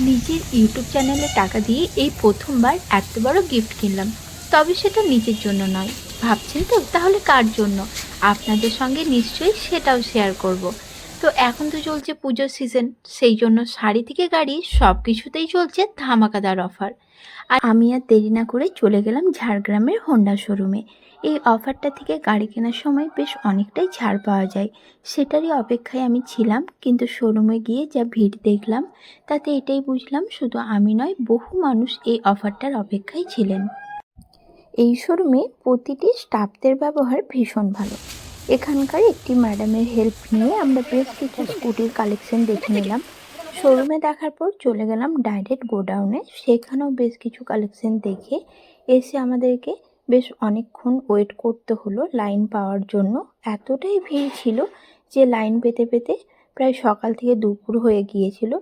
নিজের ইউটিউব চ্যানেলে টাকা দিয়ে এই প্রথমবার এত বড় গিফট কিনলাম। তবে সেটা নিজের জন্য নয়। ভাবছেন তো? তাহলে কার জন্য? আপনাদের সঙ্গে নিশ্চয়ই সেটাও শেয়ার করব। তো এখন তো চলছে পুজোর সিজন সেই জন্য শাড়ি থেকে গাড়ি সব কিছুতেই চলছে ধামাকাদার অফার আর আমি আর দেরি না করে চলে গেলাম ঝাড়গ্রামের হোন্ডা শোরুমে এই অফারটা থেকে গাড়ি কেনার সময় বেশ অনেকটাই ছাড় পাওয়া যায়। সেটারই অপেক্ষায় আমি ছিলাম, কিন্তু শোরুমে গিয়ে যা ভিড় দেখলাম, তাতে এটাই বুঝলাম শুধু আমি নয়, বহু মানুষ এই অফারটার অপেক্ষায় ছিলেন। এই শোরুমে প্রতিটি স্টাফদের ব্যবহার ভীষণ ভালো। এখানকার একটি ম্যাডামের হেল্প নিয়ে আমরা বেশ কিছু স্কুটির কালেকশন দেখে নিলাম। শোরুমে দেখার পর চলে গেলাম ডাইরেক্ট গোডাউনে সেখানেও বেশ কিছু কালেকশন দেখে এসে আমাদেরকে বেশ অনেকক্ষণ ওয়েট করতে হলো লাইন পাওয়ার জন্য। এতটাই ভিড় ছিল যে লাইন পেতে পেতে প্রায় সকাল থেকে দুপুর হয়ে গিয়েছিল।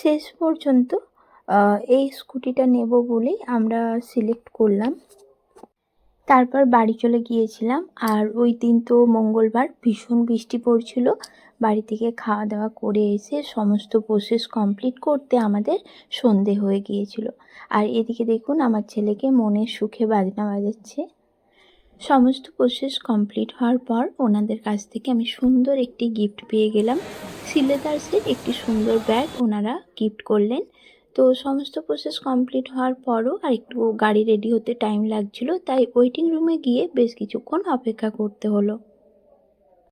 শেষ পর্যন্ত এই স্কুটিটা নেব বলেই আমরা সিলেক্ট করলাম। তারপর বাড়ি চলে গিয়েছিলাম আর ওই দিন তো মঙ্গলবার ভীষণ বৃষ্টি পড়ছিল। বাড়ি থেকে খাওয়া দাওয়া করে এসে সমস্ত প্রসেস কমপ্লিট করতে আমাদের সন্ধে হয়ে গিয়েছিল। আর এদিকে দেখুন আমার ছেলেকে মনের সুখে বাজনা বাজাচ্ছে। সমস্ত প্রসেস কমপ্লিট হওয়ার পর ওনাদের কাছ থেকে আমি সুন্দর একটি গিফট পেয়ে গেলাম। সিলেদার্সের একটি সুন্দর ব্যাগ ওনারা গিফট করলেন। তো সমস্ত প্রসেস কমপ্লিট হওয়ার পরও আর একটু গাড়ি রেডি হতে টাইম লাগছিল, তাই ওয়েটিং রুমে গিয়ে বেশ কিছুক্ষণ অপেক্ষা করতে হলো।